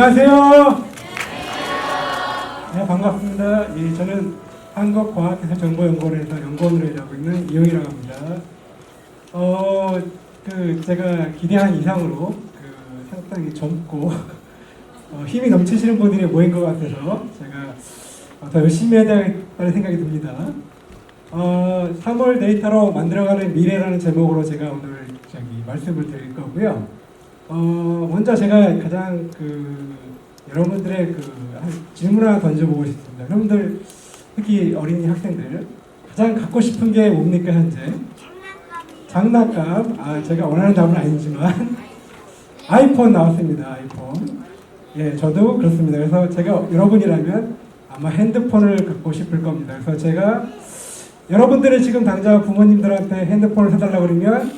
안녕하세요. 네, 반갑습니다. 예, 저는 한국과학기술정보연구원에서 연구원으로 일하고 있는 이용이라고 합니다. 어, 그 제가 기대한 이상으로 그 상당히 젊고 어, 힘이 넘치시는 분들이 모인 것 같아서 제가 어, 더 열심히 해야 되겠다는 생각이 듭니다. 어, 3월 데이터로 만들어가는 미래라는 제목으로 제가 오늘 저기 말씀을 드릴 거고요. 어, 먼저 제가 가장 그 여러분들의 그한 질문 하나 던져보고 싶습니다. 여러분들 특히 어린이 학생들 가장 갖고 싶은 게 뭡니까 현재? 장난감. 아 제가 원하는 답은 아니지만 아이폰 나왔습니다. 아이폰. 예, 저도 그렇습니다. 그래서 제가 여러분이라면 아마 핸드폰을 갖고 싶을 겁니다. 그래서 제가 여러분들이 지금 당장 부모님들한테 핸드폰을 사달라고 그러면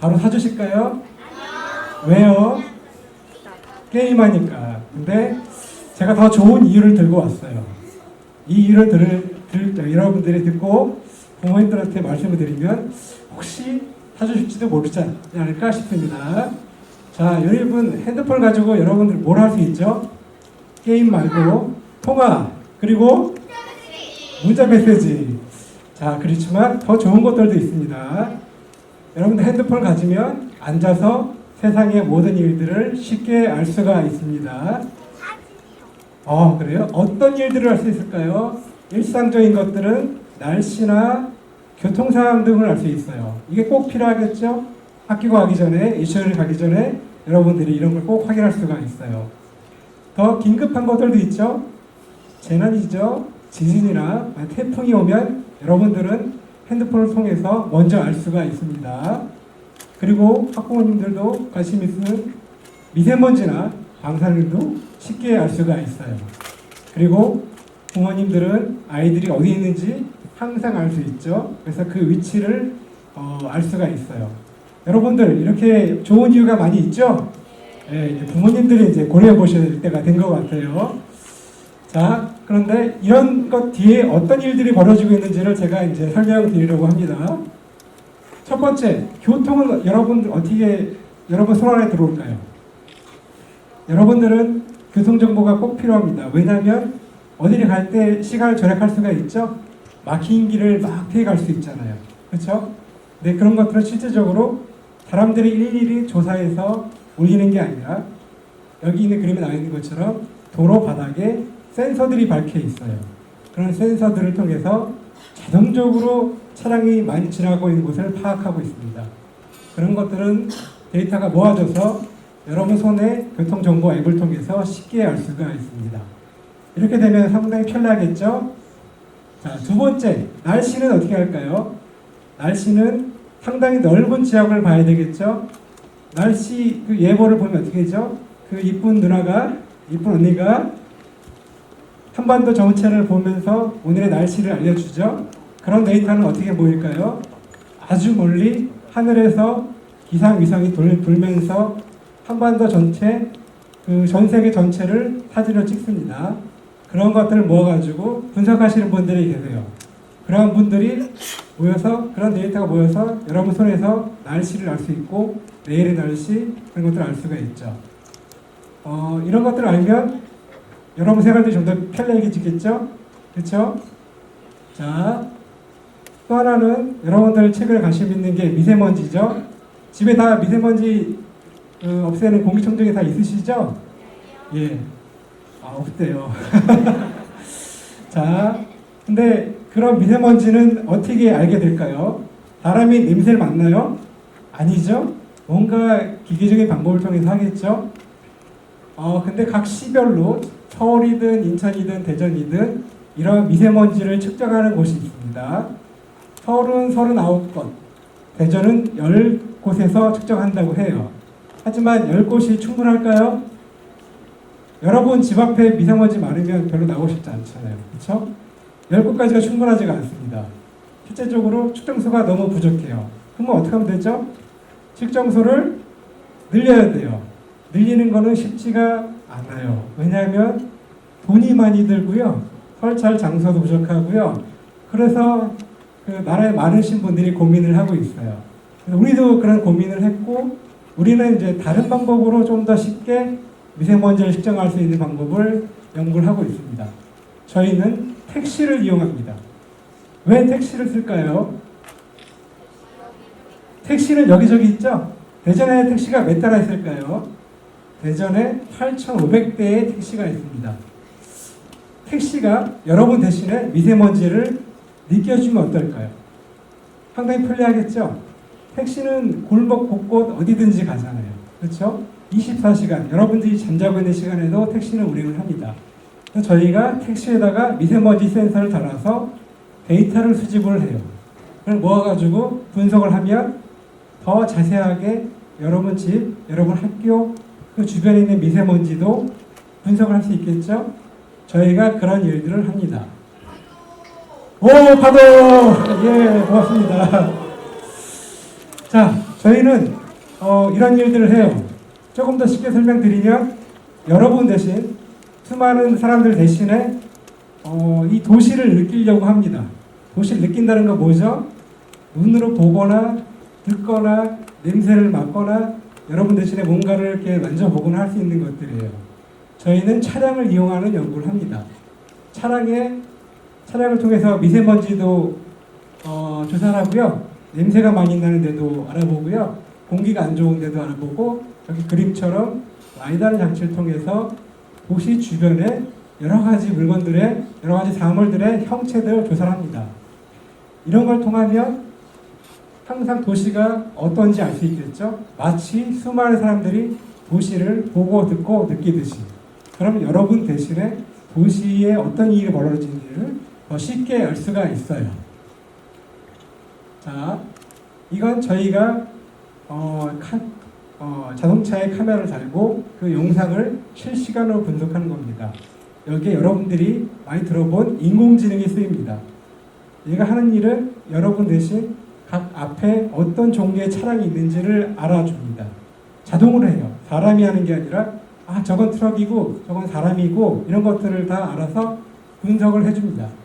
바로 사주실까요? 왜요? 게임하니까. 근데 제가 더 좋은 이유를 들고 왔어요. 이 이유를 들을, 들, 여러분들이 듣고 부모님들한테 말씀을 드리면 혹시 사주실지도 모르지 않을까 싶습니다. 자, 여러분 핸드폰 가지고 여러분들 뭘 할 수 있죠? 게임 말고 통화 그리고 문자 메시지. 자, 그렇지만 더 좋은 것들도 있습니다. 여러분들 핸드폰을 가지면 앉아서 세상의 모든 일들을 쉽게 알 수가 있습니다. 어, 그래요? 어떤 일들을 할수 있을까요? 일상적인 것들은 날씨나 교통 상황 등을 알 수 있어요. 이게 꼭 필요하겠죠? 학교 가기 전에, 유치원을 가기 전에 여러분들이 이런 걸 꼭 확인할 수가 있어요. 더 긴급한 것들도 있죠? 재난이죠? 지진이나 태풍이 오면 여러분들은 핸드폰을 통해서 먼저 알 수가 있습니다. 그리고 학부모님들도 관심 있는 미세먼지나 방사능도 쉽게 알 수가 있어요. 그리고 부모님들은 아이들이 어디 있는지 항상 알 수 있죠. 그래서 그 위치를 어, 알 수가 있어요. 여러분들 이렇게 좋은 이유가 많이 있죠. 예, 이제 부모님들이 이제 고려해 될 때가 된 것 같아요. 자, 그런데 이런 것 뒤에 어떤 일들이 벌어지고 있는지를 제가 이제 설명드리려고 합니다. 첫 번째, 교통은 여러분 어떻게 여러분 손 안에 들어올까요? 여러분들은 교통 정보가 꼭 필요합니다. 왜냐하면 어디를 갈 때 시간을 절약할 수가 있죠. 막힌 길을 막 피해 갈 수 있잖아요. 그렇죠? 네, 그런 것들은 실질적으로 사람들이 일일이 조사해서 올리는 게 아니라 여기 있는 그림에 나와 있는 것처럼 도로 바닥에 센서들이 박혀 있어요. 그런 센서들을 통해서 자동적으로 차량이 많이 지나고 있는 곳을 파악하고 있습니다. 그런 것들은 데이터가 모아져서 여러분 손에 교통정보 앱을 통해서 쉽게 알 수가 있습니다. 이렇게 되면 상당히 편리하겠죠? 자, 두 번째, 날씨는 어떻게 할까요? 날씨는 상당히 넓은 지역을 봐야 되겠죠? 날씨 그 예보를 보면 어떻게 되죠? 그 이쁜 누나가, 이쁜 언니가 한반도 정체를 보면서 오늘의 날씨를 알려주죠. 그런 데이터는 어떻게 보일까요? 아주 멀리 하늘에서 기상 위성이 돌, 돌면서 한반도 전체 그 전 세계 전체를 사진을 찍습니다. 그런 것들을 모아가지고 분석하시는 분들이 계세요. 그런 분들이 모여서 그런 데이터가 모여서 여러분 손에서 날씨를 알 수 있고 내일의 날씨 그런 것들을 알 수가 있죠. 어, 이런 것들을 알면 여러분 생활이 좀 더 편리해지겠죠? 그렇죠? 자, 또 하나는 여러분들 최근에 관심 있는 게 미세먼지죠. 집에 다 미세먼지 어, 없애는 공기청정기 다 있으시죠? 예. 아, 없대요. 자, 근데 그런 미세먼지는 어떻게 알게 될까요? 사람이 냄새를 맡나요? 아니죠? 뭔가 기계적인 방법을 통해서 하겠죠? 어, 근데 각 시별로 서울이든 인천이든 대전이든 이런 미세먼지를 측정하는 곳이 있습니다. 서울은 39곳, 대전은 10곳에서 측정한다고 해요. 하지만 10곳이 충분할까요? 여러분 집 앞에 미세먼지 많으면 별로 나오고 싶지 않잖아요. 그렇죠? 10곳까지가 충분하지가 않습니다. 실제적으로 측정소가 너무 부족해요. 그러면 어떻게 하면 되죠? 측정소를 늘려야 돼요. 늘리는 거는 쉽지가 않아요. 왜냐하면 돈이 많이 들고요. 설치할 장소도 부족하고요. 그래서 그 나라에 많으신 분들이 고민을 하고 있어요. 우리도 그런 고민을 했고 우리는 이제 다른 방법으로 좀 더 쉽게 미세먼지를 측정할 수 있는 방법을 연구를 하고 있습니다. 저희는 택시를 이용합니다. 왜 택시를 쓸까요? 택시는 여기저기 있죠? 대전에 택시가 몇 대나 있을까요? 대전에 8,500대의 택시가 있습니다. 택시가 여러분 대신에 미세먼지를 느껴주면 어떨까요? 상당히 편리하겠죠? 택시는 골목 곳곳 어디든지 가잖아요. 그렇죠? 24시간 여러분들이 잠자고 있는 시간에도 택시는 운행을 합니다. 저희가 택시에다가 미세먼지 센서를 달아서 데이터를 수집을 해요. 그걸 모아가지고 분석을 하면 더 자세하게 여러분 집, 여러분 학교, 그 주변에 있는 미세먼지도 분석을 할 수 있겠죠? 저희가 그런 일들을 합니다. 오, 파도! 예, 고맙습니다. 자, 저희는 어, 이런 일들을 해요. 조금 더 쉽게 설명드리면 여러분 대신 수많은 사람들 대신에 어, 이 도시를 느끼려고 합니다. 도시를 느낀다는 건 뭐죠? 눈으로 보거나 듣거나 냄새를 맡거나 여러분 대신에 뭔가를 이렇게 만져보거나 할 수 있는 것들이에요. 저희는 차량을 이용하는 연구를 합니다. 차량에 차량을 통해서 미세먼지도 어, 조사를 하고요. 냄새가 많이 나는 데도 알아보고요. 공기가 안 좋은 데도 알아보고 여기 그림처럼 라이다르 장치를 통해서 도시 주변에 여러 가지 물건들의 여러 가지 사물들의 형체들을 조사를 합니다. 이런 걸 통하면 항상 도시가 어떤지 알 수 있겠죠. 마치 수많은 사람들이 도시를 보고 듣고 느끼듯이. 그럼 여러분 대신에 도시에 어떤 일이 벌어지는지를 더 쉽게 알 수가 있어요. 자, 이건 저희가 어, 카, 어, 자동차에 카메라를 달고 그 영상을 실시간으로 분석하는 겁니다. 여기에 여러분들이 많이 들어본 인공지능이 쓰입니다. 얘가 하는 일은 여러분 대신 각 앞에 어떤 종류의 차량이 있는지를 알아줍니다. 자동으로 해요. 사람이 하는 게 아니라 아 저건 트럭이고 저건 사람이고 이런 것들을 다 알아서 분석을 해줍니다.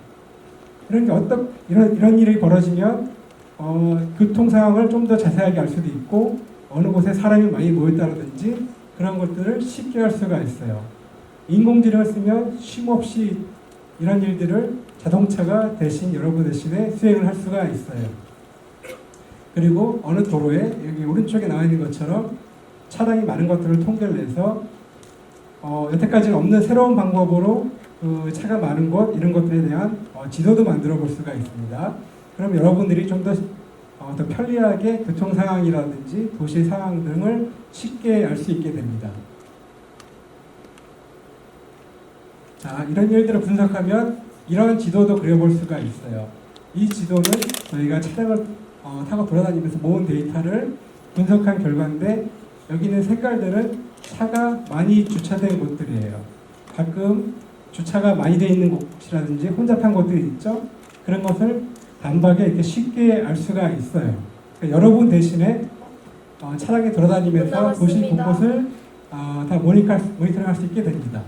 게 어떤 이런 이런 일이 벌어지면 어, 교통 상황을 좀 더 자세하게 알 수도 있고 어느 곳에 사람이 많이 모였다든지 그런 것들을 쉽게 할 수가 있어요. 인공지능을 쓰면 쉼없이 이런 일들을 자동차가 대신 여러분 대신에 수행을 할 수가 있어요. 그리고 어느 도로에 여기 오른쪽에 나와 있는 것처럼 차량이 많은 것들을 통계를 내서 어, 여태까지는 없는 새로운 방법으로 그 차가 많은 곳 이런 것들에 대한 어, 지도도 만들어 볼 수가 있습니다. 그럼 여러분들이 좀더 어, 더 편리하게 교통 상황이라든지 도시 상황 등을 쉽게 알 수 있게 됩니다. 자, 이런 일들을 분석하면 이런 지도도 그려볼 수가 있어요. 이 지도는 저희가 차량을 어, 타고 돌아다니면서 모은 데이터를 분석한 결과인데 여기 있는 색깔들은 차가 많이 주차된 곳들이에요. 가끔 주차가 많이 돼 있는 곳이라든지 혼잡한 곳들이 있죠. 그런 것을 단박에 이렇게 쉽게 알 수가 있어요. 그러니까 여러분 대신에 어, 차량에 돌아다니면서 도시. 곳곳을 어, 다 모니터, 모니터링할 수 있게 됩니다.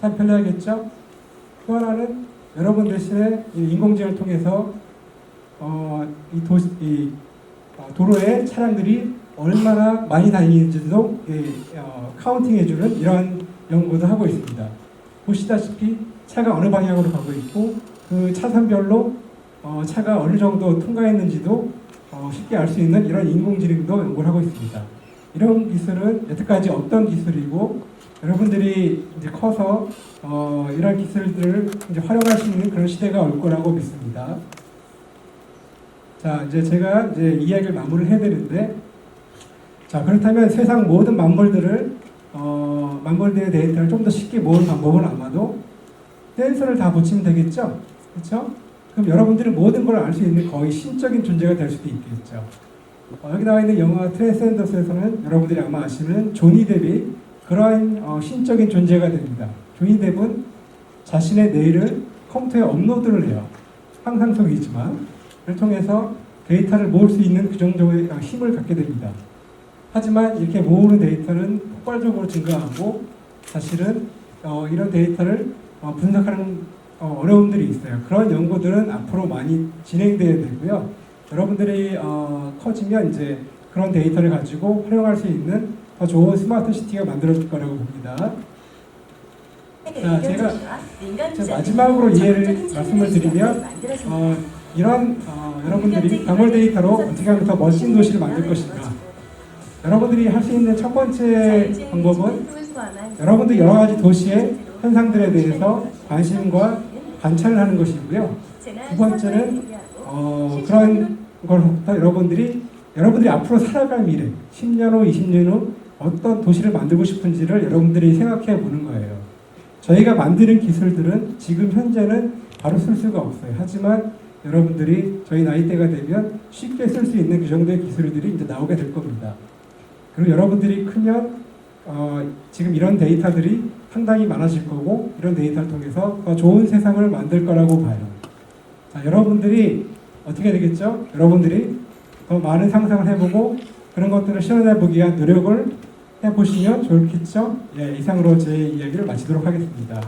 참 편리하겠죠? 또 하나는 여러분 대신에 이 인공지능을 통해서 어, 이 도시, 이 어, 도로에 차량들이 얼마나 많이 다니는지도 예, 어, 카운팅해주는 이러한 연구도 하고 있습니다. 보시다시피 차가 어느 방향으로 가고 있고 그 차선별로 어, 차가 어느 정도 통과했는지도 어, 쉽게 알 수 있는 이런 인공지능도 연구를 하고 있습니다. 이런 기술은 여태까지 없던 기술이고 여러분들이 이제 커서 어, 이런 기술들을 이제 활용할 수 있는 그런 시대가 올 거라고 믿습니다. 자, 이제 제가 이제 이야기를 마무리를 해야 되는데, 자 그렇다면 세상 모든 만물들을 어, 만물들의 데이터를 좀 더 쉽게 모을 방법은 아마도 센서를 다 붙이면 되겠죠, 그렇죠? 그럼 여러분들이 모든 걸 알 수 있는 거의 신적인 존재가 될 수도 있겠죠. 어, 여기 나와 있는 영화 트랜센더스에서는 여러분들이 아마 아시는 조니 뎁이 그러한 어, 신적인 존재가 됩니다. 조니 뎁은 자신의 내일을 컴퓨터에 업로드를 해요. 상상 속이지만 를 통해서 데이터를 모을 수 있는 그 정도의 어, 힘을 갖게 됩니다. 하지만 이렇게 모으는 데이터는 폭발적으로 증가하고 사실은 어, 이런 데이터를 어, 분석하는 어, 어려움들이 있어요. 그런 연구들은 앞으로 많이 진행돼야 되고요. 여러분들이 어, 커지면 이제 그런 데이터를 가지고 활용할 수 있는 더 좋은 스마트 시티가 만들어질 거라고 봅니다. 자, 제가 제 마지막으로 이해를 말씀을 드리면 어, 이런 어, 여러분들이 방울 데이터로 어떻게 하면 더 멋진 도시를 만들 것인가. 여러분들이 할 수 있는 첫 번째 방법은 여러분들 여러 가지 도시의 현상들에 대해서 관심과 관찰을 하는 것이고요. 두 번째는 어, 그런 걸부터 여러분들이 여러분들이 앞으로 살아갈 미래, 10년 후, 20년 후 어떤 도시를 만들고 싶은지를 여러분들이 생각해 보는 거예요. 저희가 만드는 기술들은 지금 현재는 바로 쓸 수가 없어요. 하지만 여러분들이 저희 나이대가 되면 쉽게 쓸 수 있는 그 정도의 기술들이 이제 나오게 될 겁니다. 그리고 여러분들이 크면 어, 지금 이런 데이터들이 상당히 많아질 거고 이런 데이터를 통해서 더 좋은 세상을 만들 거라고 봐요. 자, 여러분들이 어떻게 되겠죠? 여러분들이 더 많은 상상을 해보고 그런 것들을 실현해 보기 위한 노력을 해보시면 좋겠죠? 예, 이상으로 제 이야기를 마치도록 하겠습니다.